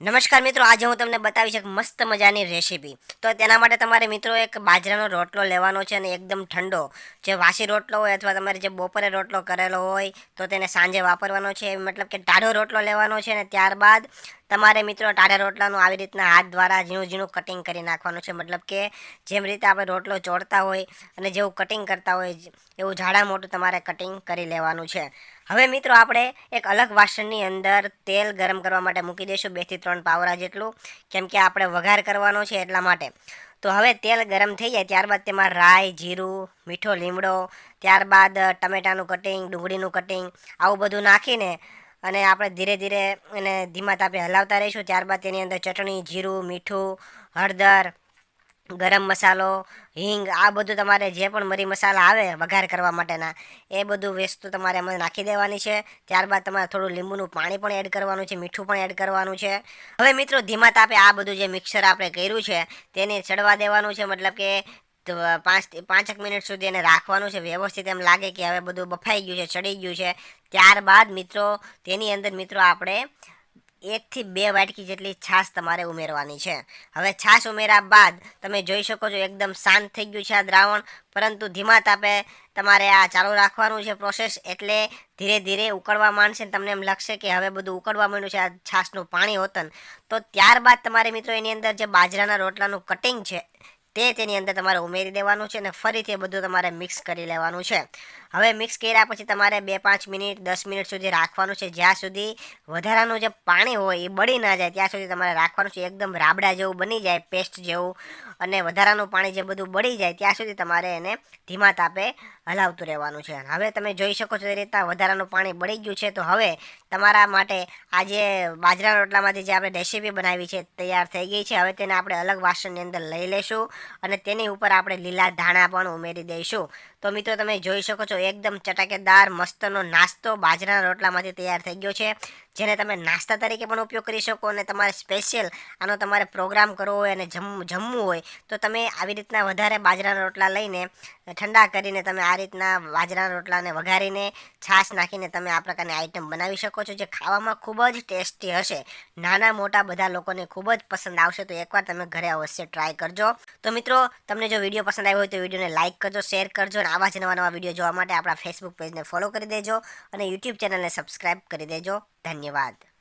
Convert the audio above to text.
નમસ્કાર મિત્રો, આજે હું તમને બતાવીશ એક મસ્ત મજાની રેસીપી તો તેના માટે તમારે મિત્રો એક બાજરાનો રોટલો લેવાનો છે અને એકદમ ઠંડો. જે વાસી રોટલો હોય અથવા તમારે જે બપોરે રોટલો કરેલો હોય, તો તેને સાંજે વાપરવાનો છે. મતલબ કે ટાઢો રોટલો લેવાનો છે અને ત્યારબાદ તમારે મિત્રો ટાઢા રોટલાનું આવી રીતના હાથ દ્વારા ઝીણું ઝીણું કટિંગ કરી નાખવાનું છે. મતલબ કે જેમ રીતે આપણે રોટલો ચોળતા હોય અને જેવું કટિંગ કરતા હોય એવું જાડા મોટું તમારે કટિંગ કરી લેવાનું છે. હવે મિત્રો આપણે એક અલગ વાસણની અંદર તેલ ગરમ કરવા માટે મૂકી દઈશું બેથી ત્રણ પાવરા જેટલું, કેમ કે આપણે વઘાર કરવાનો છે એટલા માટે. તો હવે તેલ ગરમ થઈ જાય ત્યારબાદ તેમાં રાઈ, જીરું, મીઠો લીમડો, ત્યારબાદ ટમેટાનું કટિંગ ડુંગળીનું કટિંગ આવું બધું નાખીને અને આપણે ધીરે ધીરે એને ધીમા તાપે હલાવતા રહીશું. ત્યારબાદ તેની અંદર ચટણી, જીરું, મીઠું, હળદર, ગરમ મસાલો, હિંગ, આ બધું તમારે જે પણ મરી મસાલા આવે વઘાર કરવા માટેના, એ બધું વસ્તુ તમારે એમાં નાખી દેવાની છે. ત્યારબાદ તમારે થોડું લીંબુનું પાણી પણ એડ કરવાનું છે, મીઠું પણ એડ કરવાનું છે. હવે મિત્રો, ધીમા તાપે આ બધું જે મિક્સર આપણે કર્યું છે, તેને ચડવા દેવાનું છે. મતલબ કે પાંચ પાંચેક મિનિટ સુધી એને રાખવાનું છે. વ્યવસ્થિત એમ લાગે કે હવે બધું બફાઈ ગયું છે, ચડી ગયું છે. ત્યારબાદ મિત્રો, તેની અંદર મિત્રો આપણે એકથી બે વાટકી જેટલી છાશ તમારે ઉમેરવાની છે. હવે છાશ ઉમેર્યા બાદ તમે જોઈ શકો છો એકદમ શાંત થઈ ગયું છે આ દ્રાવણ. પરંતુ ધીમા તાપે તમારે આ ચાલુ રાખવાનું છે પ્રોસેસ એટલે ધીરે ધીરે ઉકળવા માંડશે તમને એમ લાગશે કે હવે બધું ઉકળવા માંડ્યું છે, આ છાશનું પાણી હોતન તો ત્યારબાદ તમારે મિત્રો એની અંદર જે બાજરાના રોટલાનું કટિંગ છે તે તેની અંદર તમારે ઉમેરી દેવાનું છે અને ફરીથી એ બધું તમારે મિક્સ કરી લેવાનું છે. હવે મિક્સ કર્યા પછી તમારે બે પાંચ મિનિટ, દસ મિનિટ સુધી રાખવાનું છે. જ્યાં સુધી વધારાનું જે પાણી હોય એ બળી ના જાય, ત્યાં સુધી તમારે રાખવાનું છે. એકદમ રાબડા જેવું બની જાય, પેસ્ટ જેવું. અને વધારાનું પાણી જે બધું બળી જાય ત્યાં સુધી તમારે એને ધીમા તાપે હલાવતું રહેવાનું છે. હવે તમે જોઈ શકો છો એ રીતના વધારાનું પાણી બળી ગયું છે. તો હવે તમારા માટે આ જે બાજરાના રોટલામાંથી જે આપણે રેસીપી બનાવી છે તૈયાર થઈ ગઈ છે. હવે તેને આપણે અલગ વાસણની અંદર લઈ લઈશું અને તેની ઉપર આપણે લીલા ધાણા પણ ઉમેરી દઈશું. તો મિત્રો તમે જોઈ શકો છો એકદમ ચટાકેદાર મસ્તનો નાસ્તો બાજરાના રોટલામાંથી તૈયાર થઈ ગયો છે. જેને તમે નાસ્તા તરીકે પણ ઉપયોગ કરી શકો અને તમારે સ્પેશિયલ આનો તમારે પ્રોગ્રામ કરવો હોય અને જમ, જમવું હોય તો તમે આવી રીતના વધારે બાજરાના રોટલા લઈને ઠંડા કરીને તમે આ રીતના બાજરાના રોટલાને વઘારીને, છાશ નાખીને તમે આ પ્રકારની આઈટમ બનાવી શકો છો, જે ખાવામાં ખૂબ જ ટેસ્ટી હશે. નાના મોટા બધા લોકોને ખૂબ જ પસંદ આવશે, તો એકવાર તમે ઘરે અવશ્ય ટ્રાય કરજો. તો મિત્રો, તમને જો વીડિયો પસંદ આવ્યો હોય તો વિડીયોને લાઇક કરજો, શેર કરજો, અને આવા જ નવા નવા વીડિયો જોવા માટે આપણા ફેસબુક પેજને ફોલો કરી દેજો, અને યુટ્યુબ ચેનલને સબસ્ક્રાઈબ કરી દેજો. ધન્યવાદ.